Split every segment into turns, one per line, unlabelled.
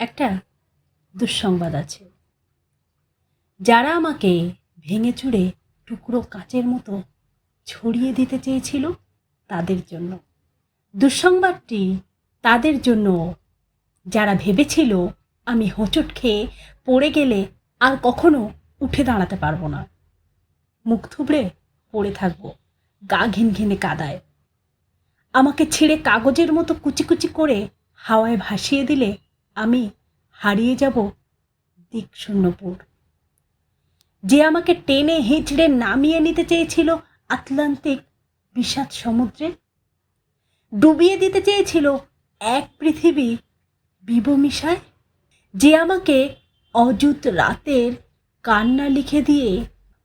একটা দুঃসংবাদ আছে। যারা আমাকে ভেঙে চুড়ে টুকরো কাচের মতো ছড়িয়ে দিতে চেয়েছিল, তাদের জন্য। দুঃসংবাদটি তাদের জন্য। যারা ভেবেছিল আমি হোঁচট খেয়ে পড়ে গেলে আর কখনো উঠে দাঁড়াতে পারব না। মুখ থুবড়ে পড়ে থাকব, গা ঘিন ঘিনে কাদায়। আমাকে ছিঁড়ে কাগজের মতো কুচি কুচি করে হাওয়ায় ভাসিয়ে দিলে আমি হারিয়ে যাব দিকশূন্যপুর। যে আমাকে টেনে হিঁচড়ে নামিয়ে নিতে চেয়েছিল আটলান্টিক বিষাদ সমুদ্রে, ডুবিয়ে দিতে চেয়েছিল এক পৃথিবী বিবমিশায়, যে আমাকে অযুত রাতের কান্না লিখে দিয়ে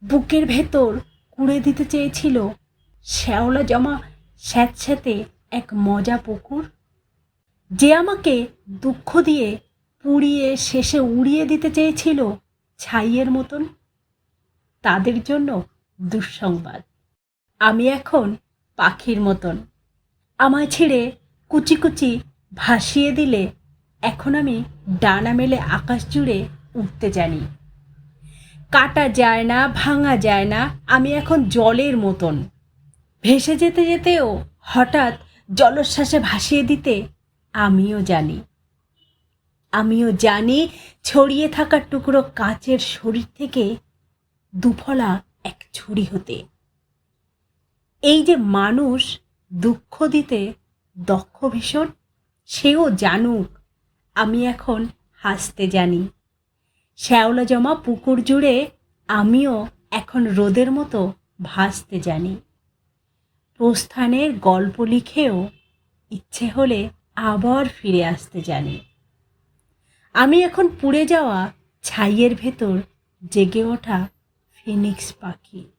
বুকের ভেতর কুড়ে দিতে চেয়েছিল শ্যাওলা জমা স্যাঁতস্যাঁতে এক মজা পুকুর যে আমাকে দুঃখ দিয়ে পুড়িয়ে শেষে উড়িয়ে দিতে চেয়েছিল ছাইয়ের মতন, তাদের জন্য দুঃসংবাদ। আমি এখন পাখির মতন। আমায় ছেড়ে কুচি কুচি ভাসিয়ে দিলে এখন আমি ডানা মেলে আকাশ জুড়ে উঠতে জানি। কাটা যায় না, ভাঙা যায় না, আমি এখন জলের মতন। ভেসে যেতে যেতেও হঠাৎ জলোচ্ছ্বাসে ভাসিয়ে দিতে আমিও জানি। আমিও জানি ছড়িয়ে থাকা টুকরো কাচের শরীর থেকে দুফলা এক ছুরি হতে। এই যে মানুষ দুঃখ দিতে দক্ষ ভীষণ, সেও জানুক, আমি এখন হাসতে জানি। শ্যাওলা জমা পুকুর জুড়ে আমিও এখন রোদের মতো ভাসতে জানি। প্রস্থানের গল্প লিখেও ইচ্ছে হলে আবার ফিরে আসতে জানি। আমি এখন পুড়ে যাওয়া ছাইয়ের ভেতর জেগে ওঠা ফিনিক্স পাখি।